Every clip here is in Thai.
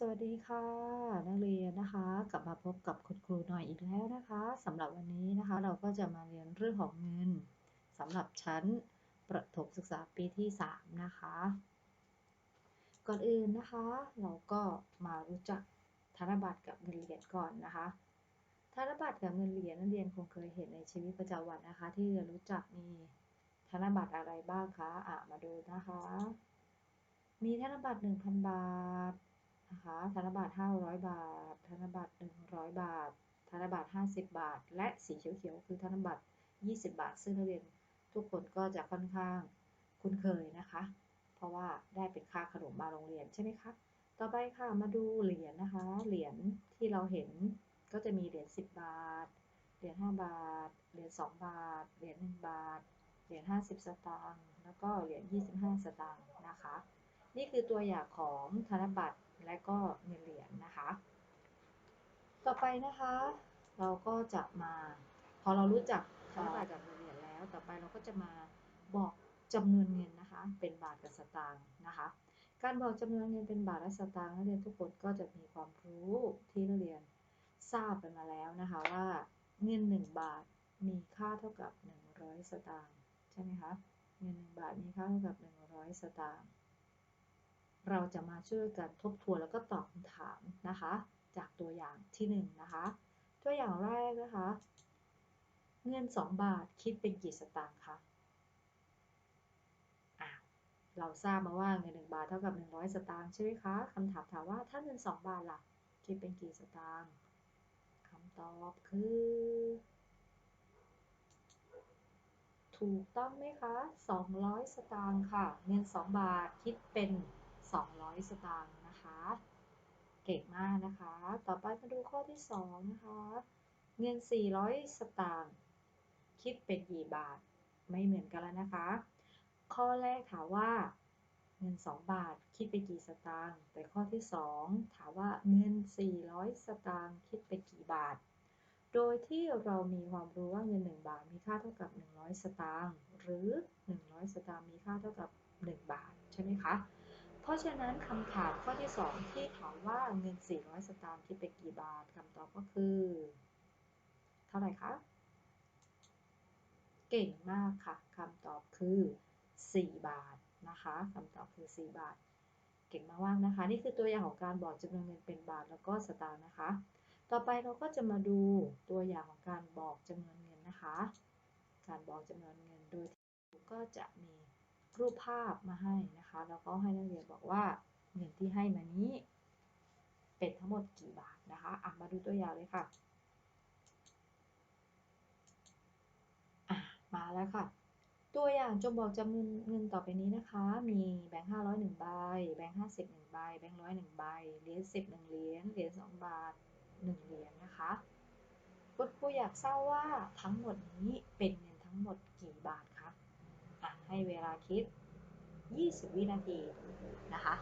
สวัสดีค่ะ นักเรียนนะคะ กลับมาพบกับคุณครูหน่อยอีกแล้วนะคะสำหรับวันนี้นะคะ เราก็จะมาเรียนเรื่องของเงินสำหรับชั้นประถมศึกษาปีที่ 3 นะคะ ก่อนอื่นนะคะ เราก็มารู้จักธนบัตรกับเงินเหรียญก่อนนะคะ ธนบัตรกับเงินเหรียญนักเรียนคงเคยเห็นในชีวิตประจำวันนะคะ ที่จะรู้จักมีธนบัตรอะไรบ้างคะอะมาดูนะคะ มีธนบัตร1,000 บาท นะคะธนบัตร500 บาท ธนบัตร100 บาท ธนบัตร50 บาท และสีเขียวๆคือธนบัตร20 บาท ซึ่งนักเรียนทุกคนก็จะค่อนข้างคุ้นเคยนะคะ เพราะว่าได้เป็นค่าขนมมาโรงเรียนใช่ไหมคะต่อไปค่ะมาดูเหรียญนะคะ เหรียญที่เราเห็นก็จะมีเหรียญ10 บาท เหรียญ5บาท เหรียญ2บาท เหรียญ1บาท เหรียญ50 สตางค์ แล้วก็เหรียญ25 สตางค์นะคะ นี่คือตัวอย่างของธนบัตรและก็เงินเหรียญนะคะ ต่อไปนะคะ เราก็จะมา พอเรารู้จักธนบัตรกับเงินเหรียญแล้ว ต่อไปเราก็จะมาบอกจำนวนเงินนะคะ เป็นบาทกับสตางค์นะคะ การบอกจำนวนเงินเป็นบาทและสตางค์นักเรียนทุกคนก็จะมีความรู้ที่นักเรียนทราบกันมาแล้วนะคะว่าเงิน 1 บาทมีค่าเท่ากับ 100 สตางค์ใช่ไหมคะเงิน 1 บาทมีค่าเท่ากับ 100 สตางค์ เราจะมาช่วยกันทบทวนแล้วก็ตอบคำถามนะคะ จากตัวอย่างที่1นนะคะ ตัวอย่างแรกนะคะ เงิน 2 บาทคิดเป็นกี่สตางค์คะเราทราบมาว่าเงิน1บาทเท่ากับ 100 สตางค์ใช่ไหมคะคำถามถามว่าถ้าเงิน 2 บาทล่ะ คิดเป็นกี่สตางค์คำตอบคือ ถูกต้องไหมคะ 200 สตางค์ค่ะ เงิน 2 บาทคิดเป็น 200 สตางค์นะคะ เก่งมากนะคะ ต่อไปมาดูข้อที่ 2 นะคะ เงิน 400 สตางค์คิดเป็นกี่บาทไม่เหมือนกันแล้วนะคะ ข้อแรกถามว่าเงิน 2 บาทคิดเป็นกี่สตางค์แต่ข้อที่ 2 ถามว่าเงิน 400 สตางค์คิดเป็นกี่บาท โดยที่เรามีความรู้ว่าเงิน 1 บาทมีค่าเท่ากับ 100 สตางค์หรือ 100 สตางค์มีค่าเท่ากับ 1 บาท ใช่ไหมคะ ราะฉะนั้นคำถามข้อที่ 2 ที่ถามว่าเงิน 400 สตางค์คิดเป็นกี่บาทคำตอบก็คือ เท่าไหร่คะ เก่งมากค่ะคำตอบคือ 4 บาทนะคะคำตอบคือ 4 บาท เก่งมากๆนะคะ นี่คือตัวอย่างของการบอกจำนวนเงินเป็นบาทแล้วก็สตางค์นะคะ ต่อไปเราก็จะมาดูตัวอย่างของการบอกจำนวนเงินนะคะ การบอกจำนวนเงินโดยที่ก็จะมี รูปภาพมาให้นะคะ แล้วก็ให้นักเรียนบอกว่าเงินที่ให้มานี้เป็นทั้งหมดกี่บาทนะคะอะมาดูตัวอย่างเลยค่ะอะ มาแล้วค่ะ ตัวอย่างจงบอกจำนวนเงินต่อไปนี้นะคะ มีแบงค์ห้าร้อยหนึ่งใบ แบงค์ห้าสิบหนึ่งใบ แบงค์ร้อยหนึ่งใบ เหรียญสิบหนึ่งเหรียญ เหรียญสองบาทหนึ่งเหรียญนะคะคุณครูอยากทราบว่าทั้งหมดนี้เป็นเงินทั้งหมด ให้เวลาคิด 20 วินาทีนะคะ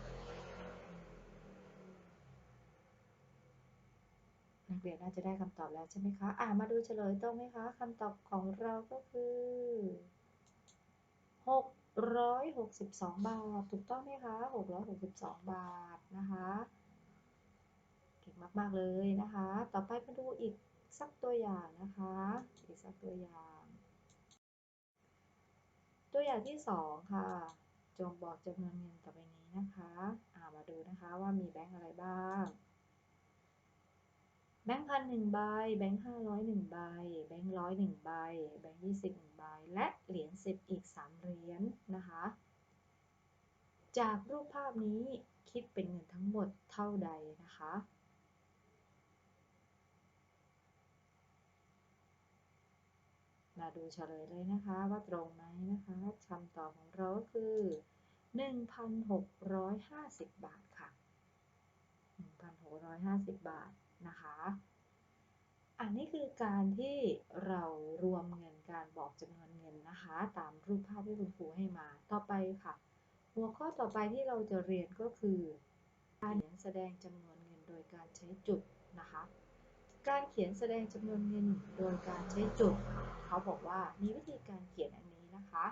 นักเรียนน่าจะได้คำตอบแล้วใช่ไหมคะ อ่ามาดูเฉลยตรงไหมคะคำตอบของเราก็คือ662 บาท ถูกต้องไหมคะ 662 บาทนะคะ เก่งมาก ๆ เลยนะคะ ต่อไปมาดูอีกสักตัวอย่างนะคะ อีกสักตัวอย่าง ตัวอย่างที่สองค่ะ จงบอกจำนวนเงินต่อไปนี้นะคะามาดูนะคะว่ามีแบงค์อะไรบ้าง แบงค์พันหนึ่งใบ แบงค์ห้าร้อยหนึ่งใบ แบงค์ร้อยหนึ่งใบ แบงค์ยี่สิบหนึ่งใบ และเหรียญสิบอีกสามเหรียญนนะคะ จากรูปภาพนี้คิดเป็นเงินทั้งหมดเท่าใดนะคะ มาดูเฉลยเลยนะคะว่าตรงไหมนะคะคำตอบของเราก็คือ 1,650 บาทค่ะ 1,650 บาทนะคะ อันนี้คือการที่เรารวมเงินการบอกจำนวนเงินนะคะ ตามรูปภาพที่คุณครูให้มา ต่อไปค่ะ หัวข้อต่อไปที่เราจะเรียนก็คือ การแสดงจำนวนเงินโดยการใช้จุดนะคะ การเขียนแสดงจำนวนเงินโดยการใช้จุด เขาบอกว่ามีวิธีการเขียนอันนี้นะคะ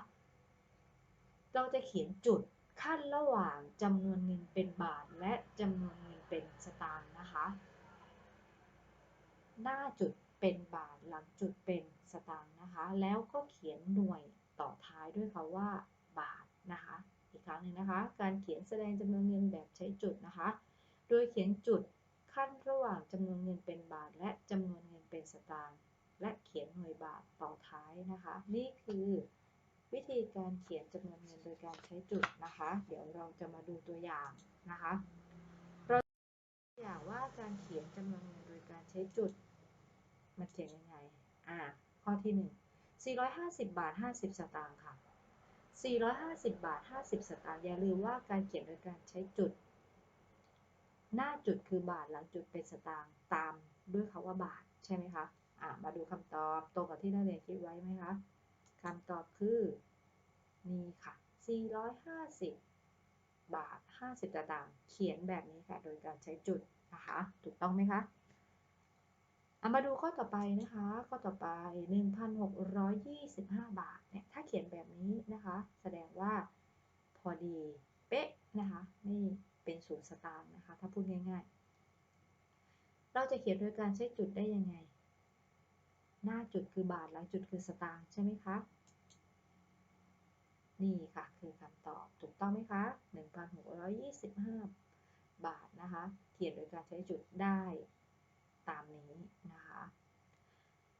เราจะเขียนจุดขั้นระหว่างจำนวนเงินเป็นบาท และจำนวนเงินเป็นสตางค์นะคะ หน้าจุดเป็นบาทหลังจุดเป็นสตางค์นะคะ แล้วก็เขียนหน่วยต่อท้ายด้วยค่ะว่า บาทนะคะ อีกครั้งหนึ่งนะคะ การเขียนแสดงจำนวนเงินแบบใช้จุดนะคะ โดยเขียนจุด ขั้นระหว่างจำนวนเงินเป็นบาท และจำนวนเงินเป็นสตางค์และเขียนหน่วยบาทต่อท้ายนะคะ นี่คือวิธีการเขียนจำนวนเงินโดยการใช้จุดนะคะ เดี๋ยวเราจะมาดูตัวอย่างนะคะ เราตัวอย่างว่าการเขียนจำนวนเงินโดยการใช้จุดมันเขียนยังไงอ่าข้อที่หนึ่ง450 บาท 50 สตางค์ค่ะ 450 บาท 50 สตางค์อย่าลืมว่าการเขียนโดยการใช้จุด หน้าจุดคือบาทหลังจุดเป็นสตางค์ตามด้วยคาว่าบาทใช่ไหมคะอ่ามาดูคำตอบตรงกับที่นักเรียนคิดไว้ไหมคะคำตอบคือนี่ค่ะ 450 บาท 50สตางค์เขียนแบบนี้ค่ะ โดยการใช้จุดนะคะ ถูกต้องไหมคะอามาดูข้อต่อไปนะคะ ข้อต่อไป 1,625 บาท เนี่ย ถ้าเขียนแบบนี้นะคะ แสดงว่าพอดี เป๊ะนะคะไม่ เป็นศูนย์สตางค์นะคะ ถ้าพูดง่ายๆ เราจะเขียนโดยการใช้จุดได้ยังไง หน้าจุดคือบาทหลังจุดคือสตางค์ใช่ไหมคะ นี่ค่ะคือคำตอบถูกต้องไหมคะ 1,625 บาทนะคะ เขียนโดยการใช้จุดได้ตามนี้นะคะ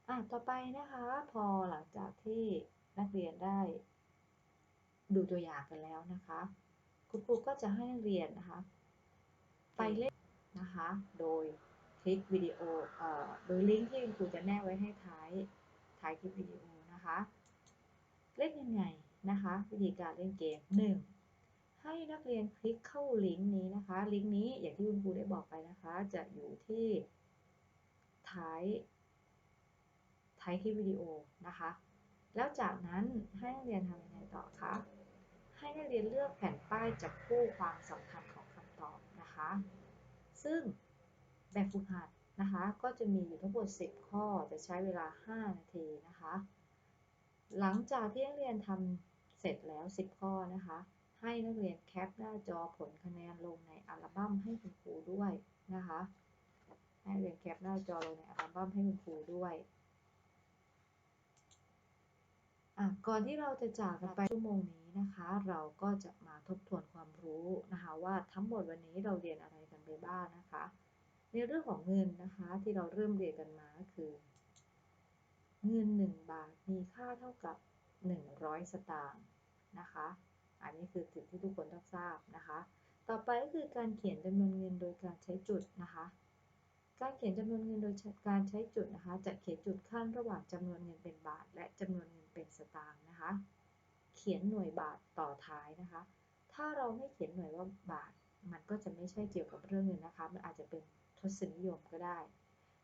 อะต่อไปนะคะพอหลังจากที่นักเรียนได้ดูตัวอย่างกันแล้วนะคะ คุณครูก็จะให้นักเรียนนะคะ ไปเล่นนะคะ โดยคลิปวิดีโออโดยลิงก์ที่คุณครูจะแนบไว้ให้ท้ายท้ายคลิปวิดีโอนะคะ เล่นยังไงนะคะ วิธีการเล่นเกม 1. ให้นักเรียนคลิกเข้าลิงก์นี้นะคะ ลิงก์นี้อย่างที่คุณครูได้บอกไปนะคะ จะอยู่ที่ท้ายท้ายคลิปวิดีโอนะคะ แล้วจากนั้นให้นักเรียนทำยังไงต่อคะ ให้นักเรียนเลือกแผ่นป้ายจับคู่ความสำคัญของคำตอบนะคะ ซึ่งแบบฝึกหัดนะคะ ก็จะมีอยู่ทั้งหมด 10 ข้อจะใช้เวลา 5 นาทีนะคะ หลังจากที่นักเรียนทำเสร็จแล้ว 10 ข้อนะคะ ให้นักเรียนแคปหน้าจอผลคะแนนลงในอัลบั้มให้คุณครูด้วยนะคะให้เรียนแคปหน้าจอลงในอัลบั้มให้คุณครูด้วย อะ ก่อนที่เราจะจากกันไปชั่วโมงนี้นะคะ เราก็จะมาทบทวนความรู้นะคะ ว่าทั้งหมดวันนี้เราเรียนอะไรกันไปบ้างนะคะ ในเรื่องของเงินนะคะที่เราเริ่มเรียนกันมาคือ เงิน 1 บาทมีค่าเท่ากับ 100 สตางค์นะคะ อันนี้คือสิ่งที่ทุกคนต้องทราบนะคะ ต่อไปก็คือการเขียนจำนวนเงินโดยการใช้จุดนะคะการเขียนจำนวนเงินโดยการใช้จุดนะคะ จะเขียนจุดขั้นระหว่างจำนวนเงินเป็นบาท และจำนวนเงิน เป็นสตางค์นะคะ เขียนหน่วยบาทต่อท้ายนะคะ ถ้าเราไม่เขียนหน่วยว่าบาท มันก็จะไม่ใช่เกี่ยวกับเรื่องเงินนะคะ มันอาจจะเป็นทศนิยมก็ได้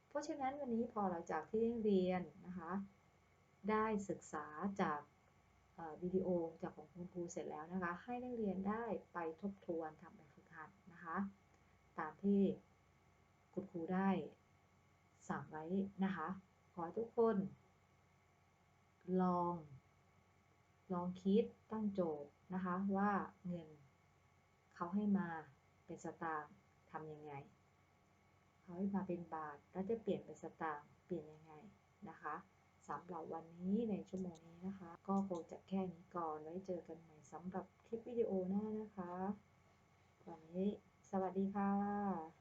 เพราะฉะนั้นวันนี้พอหลังจากที่เรียนนะคะ ได้ศึกษาจากวิดีโอจากของคุณครูเสร็จแล้วนะคะ ให้นักเรียนได้ไปทบทวนทำแบบฝึกหัดนะคะ ตามที่คุณครูได้สั่งไว้นะคะ ขอทุกคน ลอง ลองคิดตั้งโจทย์นะคะว่าเงินเขาให้มาเป็นสตางค์ทำยังไง เขาให้มาเป็นบาทแล้วจะเปลี่ยนเป็นสตางค์เปลี่ยนยังไงนะคะสำหรับวันนี้ในชั่วโมงนี้นะคะ ก็คงจะแค่นี้ก่อนไว้เจอกันใหม่สำหรับคลิปวิดีโอหน้านะคะ วันนี้สวัสดีค่ะ